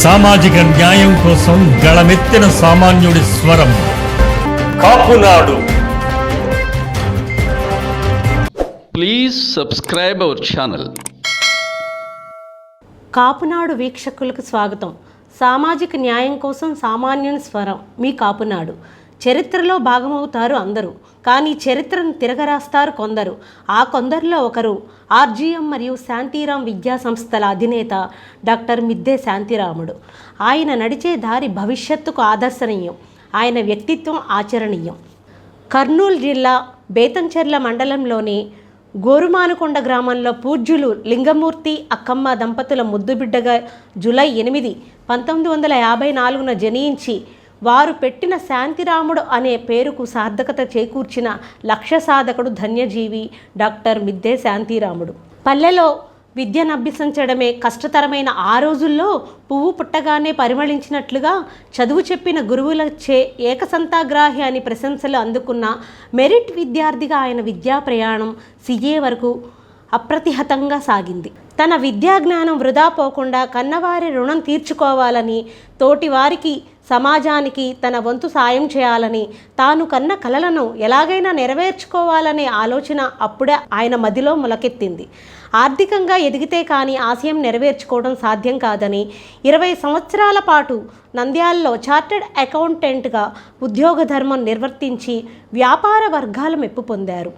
సామాజిక న్యాయం కోసం గళమెత్తిన సామాన్యుడి స్వరం. Kapunadu. Please subscribe our channel. Kapunadu వీక్షకులకు స్వాగతం. సామాజిక న్యాయం కోసం సామాన్యుని స్వరం మీ కాపునాడు. చరిత్రలో భాగమవుతారు అందరూ. కానీ చరిత్రను తిరగరాస్తారు కొందరు. ఆ కొందరిలో ఒకరు ఆర్జీఎం మరియు శాంతిరాం విద్యా సంస్థల అధినేత డాక్టర్ మిద్దె శాంతిరాముడు. ఆయన నడిచే దారి భవిష్యత్తుకు ఆదర్శనీయం. ఆయన వ్యక్తిత్వం ఆచరణీయం. కర్నూలు జిల్లా బేతంచెర్ల మండలంలోని గోరుమానుకొండ గ్రామంలో పూజ్యులు లింగమూర్తి అక్కమ్మ దంపతుల ముద్దుబిడ్డగా జూలై ఎనిమిది పంతొమ్మిది వందల యాభై నాలుగున జనించి వారు పెట్టిన శాంతిరాముడు అనే పేరుకు సార్థకత చేకూర్చిన లక్ష్య సాధకుడు ధన్యజీవి డాక్టర్ మిద్దె శాంతిరాముడు. పల్లెలో విద్యను అభ్యసించడమే కష్టతరమైన ఆ రోజుల్లో పువ్వు పుట్టగానే పరిమళించినట్లుగా చదువు చెప్పిన గురువులచే ఏకసంతాగ్రాహి అని ప్రశంసలు అందుకున్న మెరిట్ విద్యార్థిగా ఆయన విద్యా ప్రయాణం సిఏ వరకు అప్రతిహతంగా సాగింది. తన విద్యాజ్ఞానం వృధా పోకుండా కన్నవారి రుణం తీర్చుకోవాలని తోటి వారికి సమాజానికి తన వంతు సాయం చేయాలని తాను కన్న కలలను ఎలాగైనా నెరవేర్చుకోవాలనే ఆలోచన అప్పుడే ఆయన మదిలో మొలకెత్తింది. ఆర్థికంగా ఎదిగితే కానీ ఆశయం నెరవేర్చుకోవడం సాధ్యం కాదని ఇరవై సంవత్సరాల పాటు నంద్యాలలో చార్టెడ్ అకౌంటెంట్గా ఉద్యోగ ధర్మం నిర్వర్తించి వ్యాపార వర్గాల మెప్పు పొందారు.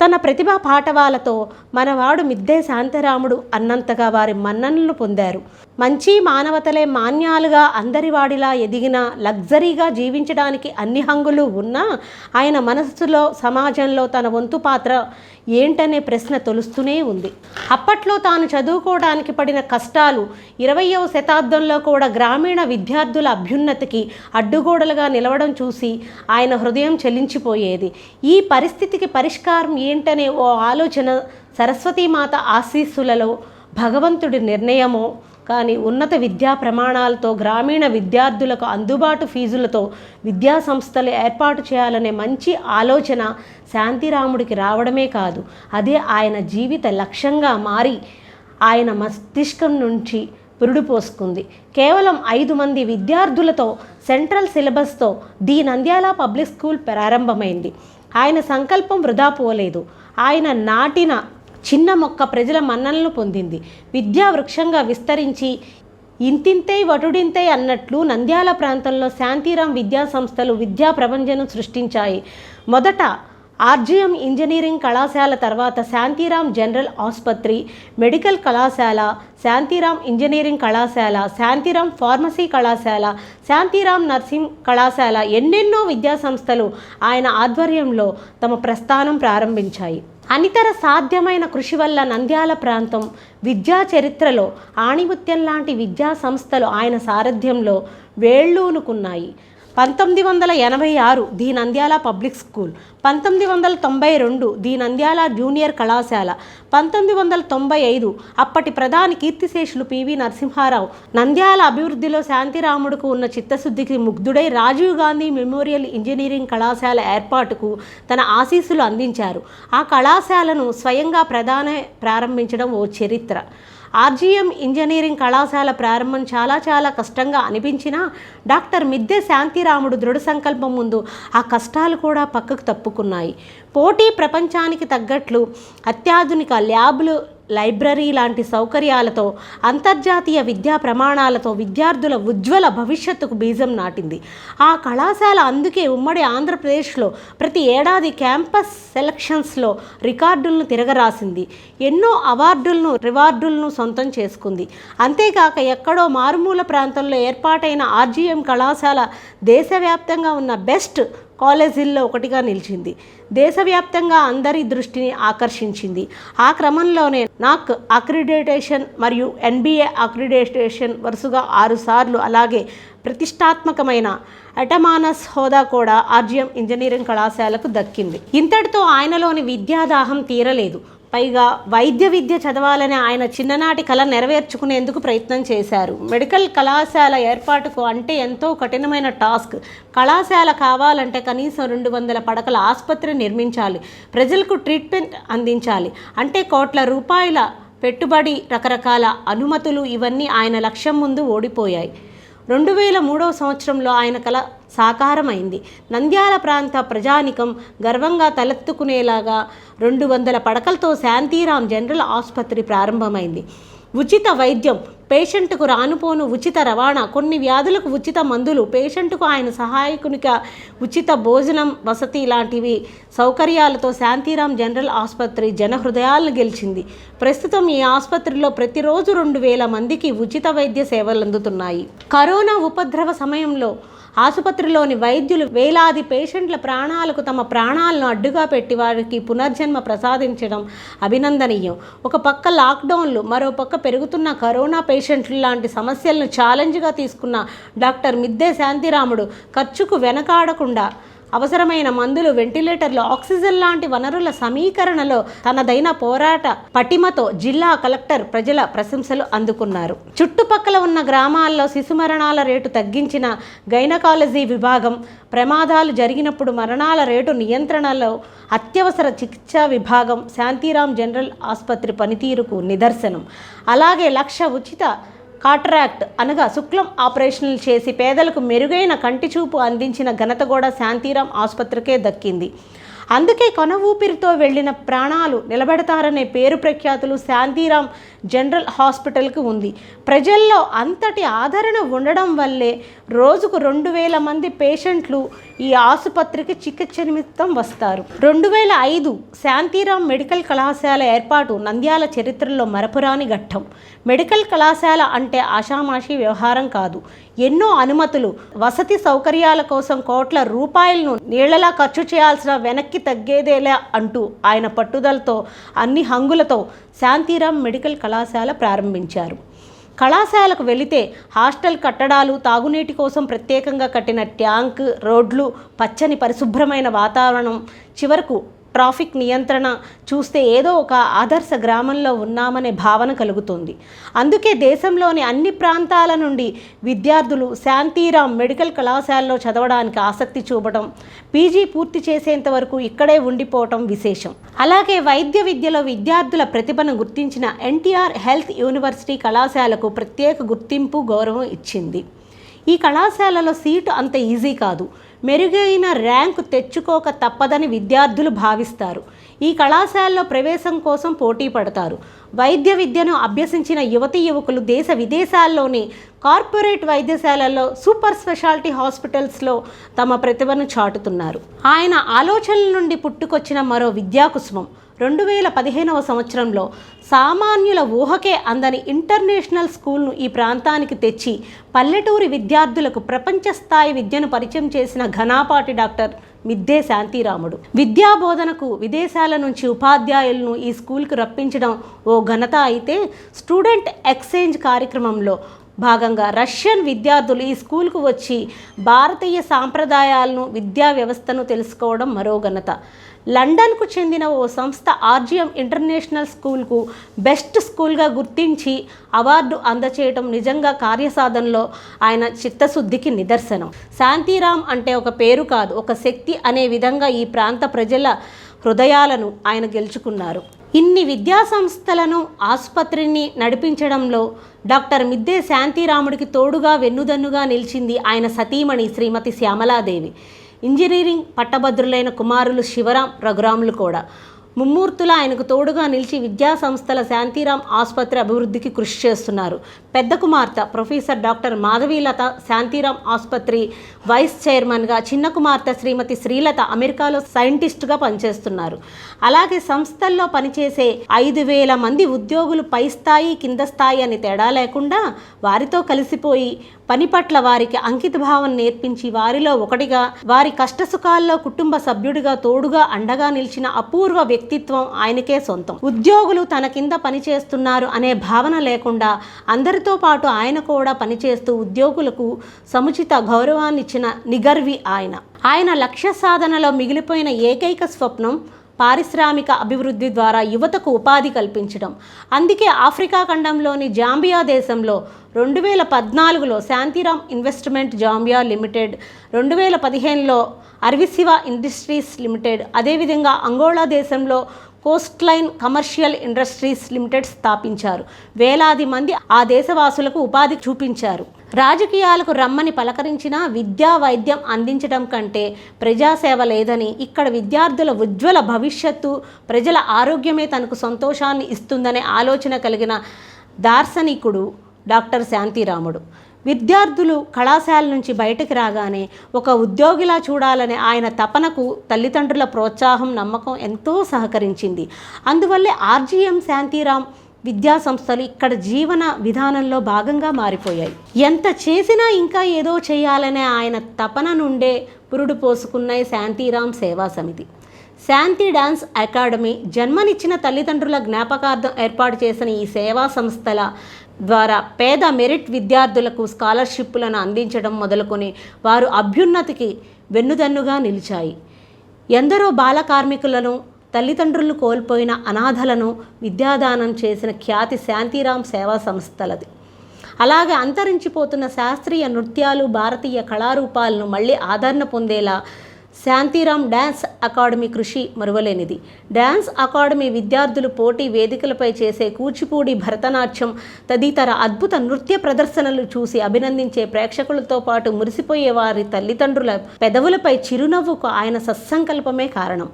తన ప్రతిభా పాఠవాలతో మనవాడు మిద్దే శాంతరాముడు అన్నంతగా వారి మన్ననలు పొందారు. మంచి మానవతలే మాన్యాలుగా అందరివాడిలా ఎదిగిన లగ్జరీగా జీవించడానికి అన్ని హంగులు ఉన్నా ఆయన మనస్సులో సమాజంలో తన వంతు పాత్ర ఏంటనే ప్రశ్న తొలుస్తూనే ఉంది. అప్పట్లో తాను చదువుకోవడానికి పడిన కష్టాలు ఇరవయవ శతాబ్దంలో కూడా గ్రామీణ విద్యార్థుల అభ్యున్నతికి అడ్డుగోడలుగా నిలవడం చూసి ఆయన హృదయం చెల్లించిపోయేది. ఈ పరిస్థితికి పరిష్కారం ఏంటనే ఓ ఆలోచన సరస్వతీమాత ఆశీస్సులలో భగవంతుడి నిర్ణయమో కానీ ఉన్నత విద్యా ప్రమాణాలతో గ్రామీణ విద్యార్థులకు అందుబాటు ఫీజులతో విద్యా సంస్థలు ఏర్పాటు చేయాలనే మంచి ఆలోచన శాంతిరాముడికి రావడమే కాదు అదే ఆయన జీవిత లక్ష్యంగా మారి ఆయన మస్తిష్కం నుంచి పురుడుపోసుకుంది కేవలం ఐదు మంది విద్యార్థులతో సెంట్రల్ సిలబస్తో ది నంద్యాల పబ్లిక్ స్కూల్ ప్రారంభమైంది. ఆయన సంకల్పం వృధా పోలేదు. ఆయన నాటిన చిన్న మొక్క ప్రజల మన్ననలు పొందింది. విద్యా వృక్షంగా విస్తరించి ఇంతింతై వటుడింతై అన్నట్లు నంద్యాల ప్రాంతంలో శాంతిరాం విద్యా సంస్థలు విద్యా ప్రపంచను సృష్టించాయి. మొదట ఆర్జీఎం ఇంజనీరింగ్ కళాశాల తర్వాత శాంతిరాం జనరల్ ఆసుపత్రి మెడికల్ కళాశాల శాంతిరాం ఇంజనీరింగ్ కళాశాల శాంతిరాం ఫార్మసీ కళాశాల శాంతిరాం నర్సింగ్ కళాశాల ఎన్నెన్నో విద్యా సంస్థలు ఆయన ఆధ్వర్యంలో తమ ప్రస్థానం ప్రారంభించాయి. అనితర సాధ్యమైన కృషి వల్ల నంద్యాల ప్రాంతం విద్యా చరిత్రలో ఆణిముత్యం లాంటి విద్యా సంస్థలు ఆయన సారథ్యంలో వేళ్ళూనుకున్నాయి. పంతొమ్మిది వందల ఎనభై ఆరు ది నంద్యాల పబ్లిక్ స్కూల్ పంతొమ్మిది వందల తొంభై రెండు ది నంద్యాల జూనియర్ కళాశాల పంతొమ్మిది వందల తొంభై ఐదు అప్పటి ప్రధాని కీర్తిశేషులు పివి నరసింహారావు. నంద్యాల అభివృద్ధిలో శాంతిరాముడుకు ఉన్న చిత్తశుద్ధికి ముగ్ధుడై రాజీవ్ గాంధీ మెమోరియల్ ఇంజనీరింగ్ కళాశాల ఏర్పాటుకు తన ఆశీస్సులు అందించారు. ఆ కళాశాలను స్వయంగా ప్రధాన ప్రారంభించడం ఓ చరిత్ర. ఆర్జీఎం ఇంజనీరింగ్ కళాశాల ప్రారంభం చాలా చాలా కష్టంగా అనిపించినా డాక్టర్ మిద్దె శాంతిరాముడు దృఢ సంకల్పం ముందు ఆ కష్టాలు కూడా పక్కకు తప్పుకున్నాయి. పోటీ ప్రపంచానికి తగ్గట్లు అత్యాధునిక ల్యాబ్లు లైబ్రరీ లాంటి సౌకర్యాలతో అంతర్జాతీయ విద్యా ప్రమాణాలతో విద్యార్థుల ఉజ్వల భవిష్యత్తుకు బీజం నాటింది. ఆ కళాశాల అందుకే ఉమ్మడి ఆంధ్రప్రదేశ్లో ప్రతి ఏడాది క్యాంపస్ సెలక్షన్స్లో రికార్డులను తిరగరాసింది. ఎన్నో అవార్డులను రివార్డులను సొంతం చేసుకుంది. అంతేకాక ఎక్కడో మారుమూల ప్రాంతంలో ఏర్పాటైన ఆర్జీఎం కళాశాల దేశవ్యాప్తంగా ఉన్న బెస్ట్ కాలేజీల్లో ఒకటిగా నిలిచింది. దేశవ్యాప్తంగా అందరి దృష్టిని ఆకర్షించింది. ఆ క్రమంలోనే నాక్ అక్రిడిటేషన్ మరియు ఎన్బిఏ అక్రిడిటేషన్ వరుసగా ఆరుసార్లు అలాగే ప్రతిష్టాత్మకమైన అటమానస్ హోదా కూడా ఆర్జిఎం ఇంజనీరింగ్ కళాశాలకు దక్కింది. ఇంతటితో ఆయనలోని విద్యాదాహం తీరలేదు. పైగా వైద్య విద్య చదవాలని ఆయన చిన్ననాటి కళ నెరవేర్చుకునేందుకు ప్రయత్నం చేశారు. మెడికల్ కళాశాల ఏర్పాటుకు అంటే ఎంతో కఠినమైన టాస్క్. కళాశాల కావాలంటే కనీసం రెండు వందల పడకల ఆసుపత్రి నిర్మించాలి. ప్రజలకు ట్రీట్మెంట్ అందించాలి. అంటే కోట్ల రూపాయల పెట్టుబడి రకరకాల అనుమతులు ఇవన్నీ ఆయన లక్ష్యం ముందు ఓడిపోయాయి. రెండు వేల మూడవ సంవత్సరంలో ఆయన కల సాకారమైంది. నంద్యాల ప్రాంత ప్రజానికం గర్వంగా తలెత్తుకునేలాగా రెండు వందల పడకలతో శాంతిరామ్ జనరల్ ఆసుపత్రి ప్రారంభమైంది. ఉచిత వైద్యం పేషెంట్కు రానుపోను ఉచిత రవాణా. కొన్ని వ్యాధులకు ఉచిత మందులు. పేషెంట్కు ఆయన సహాయకునిగా ఉచిత భోజనం వసతి లాంటివి సౌకర్యాలతో శాంతిరాం జనరల్ ఆసుపత్రి జనహృదయాలను గెలిచింది. ప్రస్తుతం ఈ ఆసుపత్రిలో ప్రతిరోజు రెండు వేల మందికి ఉచిత వైద్య సేవలు అందుతున్నాయి. కరోనా ఉపద్రవ సమయంలో ఆసుపత్రిలోని వైద్యులు వేలాది పేషెంట్ల ప్రాణాలకు తమ ప్రాణాలను అడ్డుగా పెట్టి వారికి పునర్జన్మ ప్రసాదించడం అభినందనీయం. ఒక పక్క లాక్డౌన్లు మరో పక్క పెరుగుతున్న కరోనా పేషెంట్లు లాంటి సమస్యలను ఛాలెంజ్గా తీసుకున్న డాక్టర్ మిద్దే శాంతిరాముడు ఖర్చుకు వెనకాడకుండా అవసరమైన మందులు వెంటిలేటర్లు ఆక్సిజన్ లాంటి వనరుల సమీకరణలో తనదైన పోరాట పటిమతో జిల్లా కలెక్టర్ ప్రజల ప్రశంసలు అందుకున్నారు. చుట్టుపక్కల ఉన్న గ్రామాల్లో శిశు మరణాల రేటు తగ్గించిన గైనకాలజీ విభాగం ప్రమాదాలు జరిగినప్పుడు మరణాల రేటు నియంత్రణలో అత్యవసర చికిత్సా విభాగం శాంతిరామ్ జనరల్ ఆసుపత్రి పనితీరుకు నిదర్శనం. అలాగే లక్ష ఉచిత కాట్రాక్ట్ అనగా శుక్లం ఆపరేషన్లు చేసి పేదలకు మెరుగైన కంటి చూపు అందించిన ఘనత కూడా శాంతిరాం ఆసుపత్రికే దక్కింది. అందుకే కొన ఊపిరితో వెళ్ళిన ప్రాణాలు నిలబెడతారనే పేరు ప్రఖ్యాతులు శాంతిరాం జనరల్ హాస్పిటల్కి ఉంది. ప్రజల్లో అంతటి ఆదరణ ఉండడం వల్లే రోజుకు రెండు వేల మంది పేషెంట్లు ఈ ఆసుపత్రికి చికిత్స నిమిత్తం వస్తారు. రెండు వేల ఐదు శాంతిరామ్ మెడికల్ కళాశాల ఏర్పాటు నంద్యాల చరిత్రలో మరపురాని ఘట్టం. మెడికల్ కళాశాల అంటే ఆషామాషి వ్యవహారం కాదు. ఎన్నో అనుమతులు వసతి సౌకర్యాల కోసం కోట్ల రూపాయలను నీళ్ళలా ఖర్చు చేయాల్సిన వెనక్కి తగ్గేదేలా అంటూ ఆయన పట్టుదలతో అన్ని హంగులతో శాంతిరామ్ మెడికల్ కళాశాల ప్రారంభించారు. కళాశాలకు వెళితే హాస్టల్ కట్టడాలు తాగునీటి కోసం ప్రత్యేకంగా కట్టిన ట్యాంక్ రోడ్లు పచ్చని పరిశుభ్రమైన వాతావరణం చివరకు ట్రాఫిక్ నియంత్రణ చూస్తే ఏదో ఒక ఆదర్శ గ్రామంలో ఉన్నామనే భావన కలుగుతుంది. అందుకే దేశంలోని అన్ని ప్రాంతాల నుండి విద్యార్థులు శాంతిరామ్ మెడికల్ కళాశాలలో చదవడానికి ఆసక్తి చూపడం పీజీ పూర్తి చేసేంత వరకు ఇక్కడే ఉండిపోవటం విశేషం. అలాగే వైద్య విద్యలో విద్యార్థుల ప్రతిభను గుర్తించిన ఎన్టీఆర్ హెల్త్ యూనివర్సిటీ కళాశాలకు ప్రత్యేక గుర్తింపు గౌరవం ఇచ్చింది. ఈ కళాశాలలో సీటు అంత ఈజీ కాదు. మెరుగైన ర్యాంకు తెచ్చుకోక తప్పదని విద్యార్థులు భావిస్తారు. ఈ కళాశాలలో ప్రవేశం కోసం పోటీ పడతారు. వైద్య విద్యను అభ్యసించిన యువతీ యువకులు దేశ విదేశాల్లోని కార్పొరేట్ వైద్యశాలల్లో సూపర్ స్పెషాలిటీ హాస్పిటల్స్లో తమ ప్రతిభను చాటుతున్నారు. ఆయన ఆలోచనల నుండి పుట్టుకొచ్చిన మరో విద్యాకుసుమం. రెండు వేల పదిహేనవ సంవత్సరంలో సామాన్యుల ఊహకే అందని ఇంటర్నేషనల్ స్కూల్ను ఈ ప్రాంతానికి తెచ్చి పల్లెటూరి విద్యార్థులకు ప్రపంచ స్థాయి విద్యను పరిచయం చేసిన ఘనాపాటి డాక్టర్ మిద్దే శాంతిరాముడు. విద్యా బోధనకు విదేశాల నుంచి ఉపాధ్యాయులను ఈ స్కూల్కు రప్పించడం ఓ ఘనత అయితే స్టూడెంట్ ఎక్స్చేంజ్ కార్యక్రమంలో భాగంగా రష్యన్ విద్యార్థులు ఈ స్కూల్కు వచ్చి భారతీయ సాంప్రదాయాలను విద్యా వ్యవస్థను తెలుసుకోవడం మరో ఘనత. లండన్కు చెందిన ఓ సంస్థ ఆర్జిఎం ఇంటర్నేషనల్ స్కూల్కు బెస్ట్ స్కూల్గా గుర్తించి అవార్డు అందచేయటం నిజంగా కార్యసాధనలో ఆయన చిత్తశుద్ధికి నిదర్శనం. శాంతిరామ్ అంటే ఒక పేరు కాదు ఒక శక్తి అనే విధంగా ఈ ప్రాంత ప్రజల హృదయాలను ఆయన గెలుచుకున్నారు. ఇన్ని విద్యా సంస్థలను ఆసుపత్రిని నడిపించడంలో డాక్టర్ మిద్దే శాంతిరాముడికి తోడుగా వెన్నుదన్నుగా నిలిచింది ఆయన సతీమణి శ్రీమతి శ్యామలాదేవి. ఇంజనీరింగ్ పట్టభద్రులైన కుమారులు శివరాం రఘురాములు కూడా. ముమ్మూర్తులు ఆయనకు తోడుగా నిలిచి విద్యా సంస్థల శాంతిరామ్ ఆసుపత్రి అభివృద్ధికి కృషి చేస్తున్నారు. పెద్ద కుమార్తె ప్రొఫెసర్ డాక్టర్ మాధవీలత శాంతిరామ్ ఆసుపత్రి వైస్ చైర్మన్గా చిన్న కుమార్తె శ్రీమతి శ్రీలత అమెరికాలో సైంటిస్ట్గా పనిచేస్తున్నారు. అలాగే సంస్థల్లో పనిచేసే ఐదు వేల మంది ఉద్యోగులు పై స్థాయి కింద స్థాయి అని తేడా లేకుండా వారితో కలిసిపోయి పని పట్ల వారికి అంకిత భావం నేర్పించి వారిలో ఒకటిగా వారి కష్టసుఖాల్లో కుటుంబ సభ్యుడిగా తోడుగా అండగా నిలిచిన అపూర్వ వ్యక్తి వ్యక్తిత్వం ఆయనకే సొంతం. ఉద్యోగులు తన కింద పనిచేస్తున్నారు అనే భావన లేకుండా అందరితో పాటు ఆయన కూడా పనిచేస్తూ ఉద్యోగులకు సముచిత గౌరవాన్నిచ్చిన నిగర్వి ఆయన. ఆయన లక్ష్య సాధనలో మిగిలిపోయిన ఏకైక స్వప్నం పారిశ్రామిక అభివృద్ధి ద్వారా యువతకు ఉపాధి కల్పించడం. అందుకే ఆఫ్రికా ఖండంలోని జాంబియా దేశంలో రెండు వేల పద్నాలుగులో శాంతిరామ్ ఇన్వెస్ట్మెంట్ జాంబియా లిమిటెడ్ రెండు వేల పదిహేనులో అరవిశివ ఇండస్ట్రీస్ లిమిటెడ్ అదేవిధంగా అంగోళా దేశంలో coast line commercial industries limited స్థాపించారు. వేలాది మంది ఆ దేశవాసులకు ఉపాధి చూపించారు. రాజకీయాలకు రమ్మని పలకరించినా విద్యా వైద్యం అందించడం కంటే ప్రజాసేవ లేదని ఇక్కడ విద్యార్థుల ఉజ్వల భవిష్యత్తు ప్రజల ఆరోగ్యమే తనకు సంతోషాన్ని ఇస్తుందనే ఆలోచన కలిగిన దార్శనికుడు డాక్టర్ శాంతిరాముడు. విద్యార్థులు కళాశాల నుంచి బయటకు రాగానే ఒక ఉద్యోగిలా చూడాలనే ఆయన తపనకు తల్లిదండ్రుల ప్రోత్సాహం నమ్మకం ఎంతో సహకరించింది. అందువల్లే ఆర్జీఎం శాంతిరామ్ విద్యా సంస్థలు ఇక్కడ జీవన విధానంలో భాగంగా మారిపోయాయి. ఎంత చేసినా ఇంకా ఏదో చేయాలనే ఆయన తపన నుండే పురుడు పోసుకున్న శాంతిరామ్ సేవా సమితి. శాంతి డాన్స్ అకాడమీ జన్మనిచ్చిన తల్లిదండ్రుల జ్ఞాపకార్థం ఏర్పాటు చేసిన ఈ సేవా సంస్థల ద్వారా పేద మెరిట్ విద్యార్థులకు స్కాలర్షిప్లను అందించడం మొదలుకొని వారు అభ్యున్నతికి వెన్నుదన్నుగా నిలిచాయి. ఎందరో బాల కార్మికులను తల్లిదండ్రులు కోల్పోయిన అనాథలను విద్యాదానం చేసిన ఖ్యాతి శాంతిరామ్ సేవా సంస్థలది. అలాగే అంతరించిపోతున్న శాస్త్రీయ నృత్యాలు భారతీయ కళారూపాలను మళ్ళీ ఆదరణ పొందేలా శాంతిరామ్ డ్యాన్స్ అకాడమీ కృషి మరువలేనిది. డ్యాన్స్ అకాడమీ విద్యార్థులు పోటీ వేదికలపై చేసే కూచిపూడి భరతనాట్యం తదితర అద్భుత నృత్య ప్రదర్శనలు చూసి అభినందించే ప్రేక్షకులతో పాటు మురిసిపోయే వారి తల్లిదండ్రుల పెదవులపై చిరునవ్వుకు ఆయన సత్సంకల్పమే కారణం.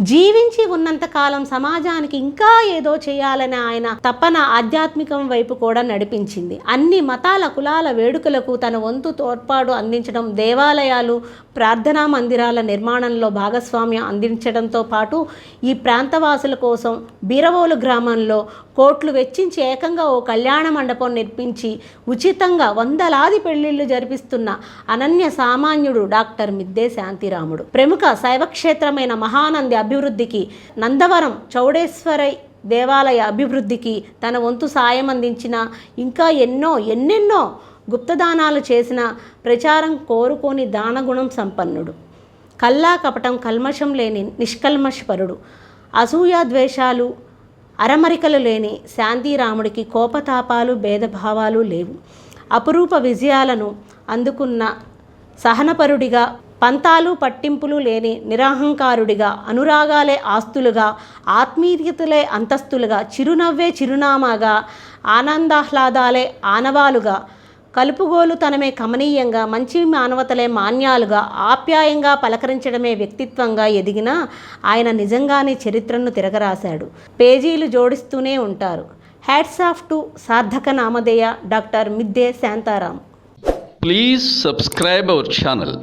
జీవించి ఉన్నంతకాలం సమాజానికి ఇంకా ఏదో చేయాలని ఆయన తపన ఆధ్యాత్మికం వైపు కూడా నడిపించింది. అన్ని మతాల కులాల వేడుకలకు తన వంతు తోడ్పాటు అందించడం దేవాలయాలు ప్రార్థనా మందిరాల నిర్మాణంలో భాగస్వామ్యం అందించడంతో పాటు ఈ ప్రాంతవాసుల కోసం బీరవోలు గ్రామంలో కోట్లు వెచ్చించి ఏకంగా ఓ కళ్యాణ మండపం నిర్మించి ఉచితంగా వందలాది పెళ్ళిళ్ళు జరిపిస్తున్న అనన్య సామాన్యుడు డాక్టర్ మిద్దే శాంతిరాముడు. ప్రముఖ శైవక్షేత్రమైన మహానంది అభివృద్ధికి నందవరం చౌడేశ్వరై దేవాలయ అభివృద్ధికి తన వంతు సాయం అందించిన ఇంకా ఎన్నో ఎన్నెన్నో గుప్తదానాలు చేసిన ప్రచారం కోరుకోని దానగుణం సంపన్నుడు. కల్లా కపటం కల్మషం లేని నిష్కల్మషపరుడు. అసూయ ద్వేషాలు అరమరికలు లేని శాంతిరాముడికి కోపతాపాలు భేదభావాలు లేవు. అపురూప విజయాలను అందుకున్న సహనపరుడిగా పంతాలు పట్టింపులు లేని నిరహంకారుడిగా అనురాగాలే ఆస్తులుగా ఆత్మీయతలే అంతస్తులుగా చిరునవ్వే చిరునామాగా ఆనందాహ్లాదాలే ఆనవాలుగా కలుపుగోలు తనమే కమనీయంగా మంచి మానవతలే మాన్యాలుగా ఆప్యాయంగా పలకరించడమే వ్యక్తిత్వంగా ఎదిగిన ఆయన నిజంగానే చరిత్రను తిరగరాశాడు. పేజీలు జోడిస్తూనే ఉంటారు. హ్యాట్స్ ఆఫ్ టు సార్థక నామధేయ doctor Midde Shantaram. Please subscribe our channel